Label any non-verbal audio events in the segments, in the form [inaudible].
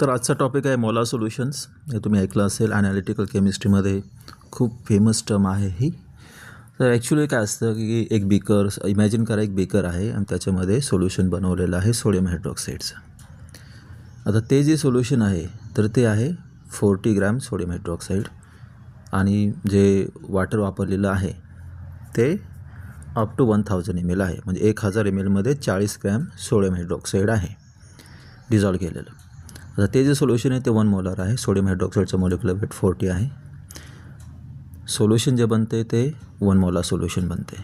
तर आजचा टॉपिक आहे मोला सोल्युशन्स हे तुम्ही ऐकलं असेल ॲनालिटिकल केमिस्ट्रीमध्ये खूप फेमस टर्म आहे ही. तर ॲक्च्युली काय असतं की एक बीकर इमॅजिन करा एक बीकर आहे आणि त्याच्यामध्ये सोल्युशन बनवलेलं आहे सोडियम हायड्रॉक्साईडचं आता ते जे सोल्युशन आहे तर ते आहे फोर्टी ग्रॅम सोडियम हायड्रॉक्साईड आणि जे वॉटर वापरलेलं आहे ते up to one thousand M L आहे. म्हणजे एक हजार एम एलमध्ये चाळीस ग्रॅम सोडियम हायड्रॉक्साईड आहे. डिझॉल्व केलेलं. आता ते जे सोल्युशन आहे ते वन मोलार आहे. सोडियम हायड्रॉक्साईडचं मोलिक्युलर वेट फोर्टी आहे. सोल्युशन जे बनते ते वन मोला सोल्युशन बनते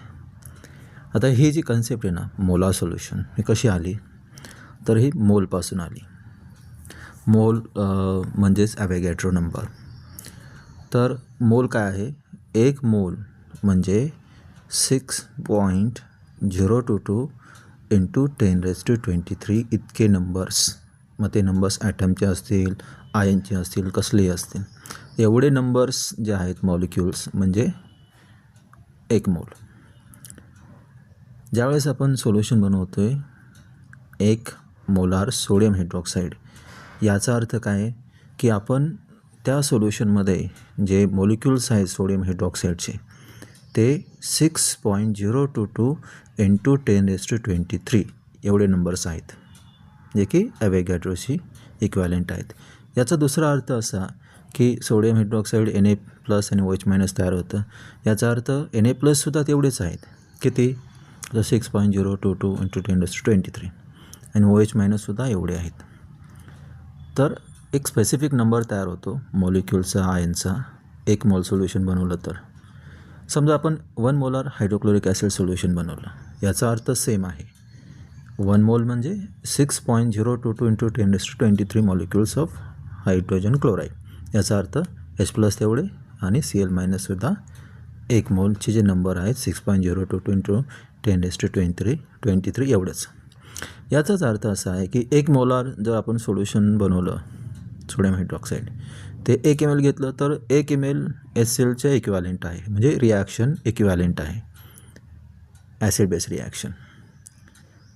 आता ही जी कन्सेप्ट आहे ना मोला सोल्युशन ही कशी आली? तर ही मोलपासून आली. मोल म्हणजेच ॲवेगॅट्रो नंबर तर मोल काय आहे? एक मोल म्हणजे six point zero two two into ten raise to twenty three इतके नंबर्स मग ते नंबर्स ॲटमचे असतील आयनचे असतील कसलेही असतील. एवढे नंबर्स जे आहेत मॉलिक्युल्स म्हणजे एक मोल ज्यावेळेस आपण सोल्युशन बनवतो आहे एक मोलार सोडियम हायड्रॉक्साईड याचा अर्थ काय? आहे की आपण त्या सोल्युशनमध्ये जे मॉलिक्युल्स आहेत सोडियम हायड्रॉक्साईडचे ते six point zero two two into ten S to twenty three एवढे नंबर्स आहेत. जे की ॲवेगॅड्रोशी इक्वॅलेंट आहेत. याचा दुसरा अर्थ असा की sodium hydroxide N A plus आणि ओ एच मायनस तयार होतं. याचा अर्थ एन ए प्लससुद्धा तेवढेच आहेत. किती? तर six point zero two two into ten S twenty three आणि ओ एच मायनससुद्धा एवढे आहेत. तर एक स्पेसिफिक नंबर तयार होतो मॉलिक्युलचा आयनचा एक मॉल सोल्युशन बनवलं तर. समजा आपण one molar hydrochloric acid solution बनवलं. याचा अर्थ सेम आहे. वन मोल म्हणजे six point zero two two into ten to twenty three molecules of hydrogen chloride याचा अर्थ एच प्लस तेवढे आणि सी एल मायनससुद्धा एक मोलचे जे नंबर आहेत six point zero two two into ten S to twenty three twenty three एवढंच. याचाच अर्थ असा आहे की एक मोलार जर आपण सोल्युशन बनवलं सोडियम हायड्रॉक्साईड ते एक एम एल घेतलं तर एक एम एल एस एलचे इक्वॅलेंट आहे. म्हणजे रिॲक्शन इक्वॅलेंट आहे. ॲसिड बेस रिॲक्शन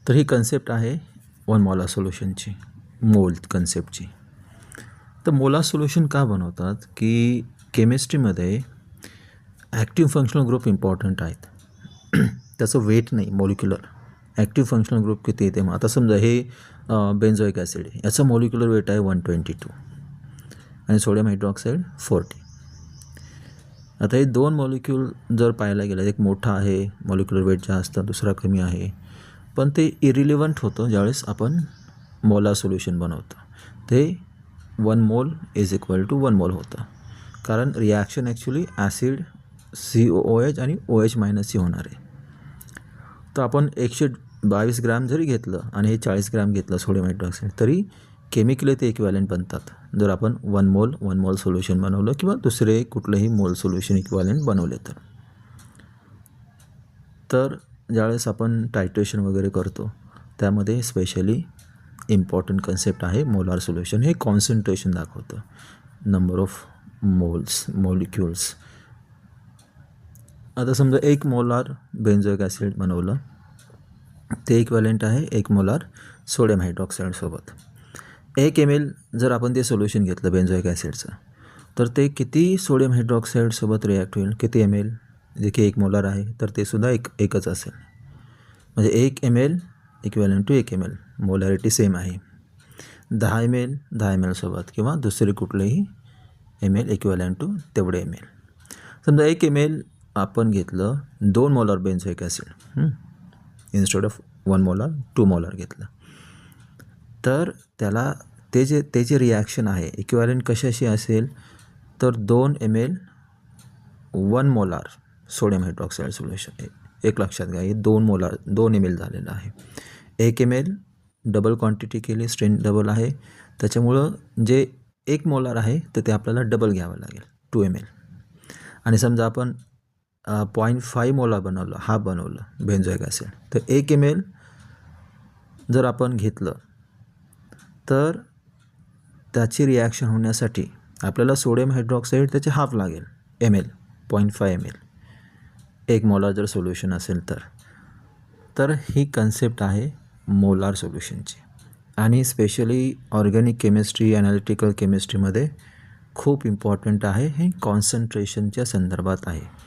तर ही कन्सेप्ट आहे वन मोला सोल्युशनची मोल कन्सेप्टची तर मोला सोल्युशन का बनवतात? की केमिस्ट्रीमध्ये ॲक्टिव्ह फंक्शनल ग्रुप इम्पॉर्टंट आहेत. [clears throat] त्याचं वेट नाही मॉलिक्युलर ॲक्टिव्ह फंक्शनल ग्रुप किती येते मग आता समजा हे बेन्झोइक ॲसिड आहे. याचं मॉलिक्युलर वेट आहे वन ट्वेंटी टू आणि सोडियम हायड्रॉक्साईड फोर्टी आता हे दोन मॉलिक्यूल जर पाहायला गेलं एक मोठा आहे मॉलिक्युलर वेट जास्त दुसरा कमी आहे. पण ते इरिलिव्हंट होतं ज्यावेळेस आपण मोला सोल्युशन बनवतो. ते one mole is equal to one mole होतं. कारण reaction actually acid C O H आणि ओ एच मायनस सी होणार आहे. तर आपण एकशे बावीस ग्रॅम जरी घेतलं आणि हे चाळीस ग्रॅम घेतलं सोडियम हायड्रॉक्साईड तरी केमिकली ते इक्वॅलेंट बनतात. जर आपण one mole one mole solution बनवलं किंवा दुसरे कुठलंही मोल सोल्युशन इक्वॅलेंट बनवले तर. तर ज्यावेळेस आपण टायट्रेशन वगैरे करतो त्यामध्ये स्पेशली इम्पॉर्टंट कन्सेप्ट आहे मोलार सोल्युशन हे कॉन्सन्ट्रेशन दाखवतं. नंबर ऑफ मोल्स मॉलिक्युल्स आता समजा एक मोलार बेन्झोइक ॲसिड बनवलं. ते इक्वॅलेंट आहे एक मोलार सोडियम हायड्रॉक्साईडसोबत एक एम एल जर आपण ते सोल्युशन घेतलं बेन्झोइक ॲसिडचं तर ते किती सोडियम हायड्रॉक्साईडसोबत रिॲक्ट होईल? किती एम एल जे की एक मोलार आहे तर ते सुद्धा एक एकच असेल. म्हणजे एक एम एल इक्वेलन टू एक एम एल मोलॅरिटी सेम आहे. दहा एम एल दहा एम एलसोबत किंवा दुसरे कुठलेही एम एल इक्वॅलेंट टू तेवढे एम एल समजा एक एम एल आपण घेतलं दोन molar benzoic acid instead of one molar two molar घेतलं. तर त्याला ते जे ते जे रिॲक्शन आहे इक्वॅलेंट कशाशी असेल तर दोन M L one molar sodium hydroxide solution. एक लक्षात घ्या हे दोन मोला दोन एम एल झालेलं आहे. एक एम एल डबल क्वांटिटी केली स्ट्रेन डबल आहे. त्याच्यामुळं जे एक मोलार आहे तर ते आपल्याला डबल घ्यावं लागेल टू एम एल आणि समजा आपण पॉईंट फाईव्ह मोला बनवलं हा बनवलं बेन्झोइक असेल तर एक एम एल जर आपण घेतलं तर त्याची रिॲक्शन होण्यासाठी आपल्याला सोडियम हायड्रॉक्साईड त्याचे हाफ लागेल M L point five M L एक मोलार जर सोल्युशन असेल तर. तर ही कन्सेप्ट आहे मोलार सोल्युशनची आणि स्पेशली ऑर्गॅनिक केमिस्ट्री ॲनालिटिकल केमिस्ट्रीमध्ये खूप इम्पॉर्टंट आहे. हे कॉन्सन्ट्रेशनच्या संदर्भात आहे.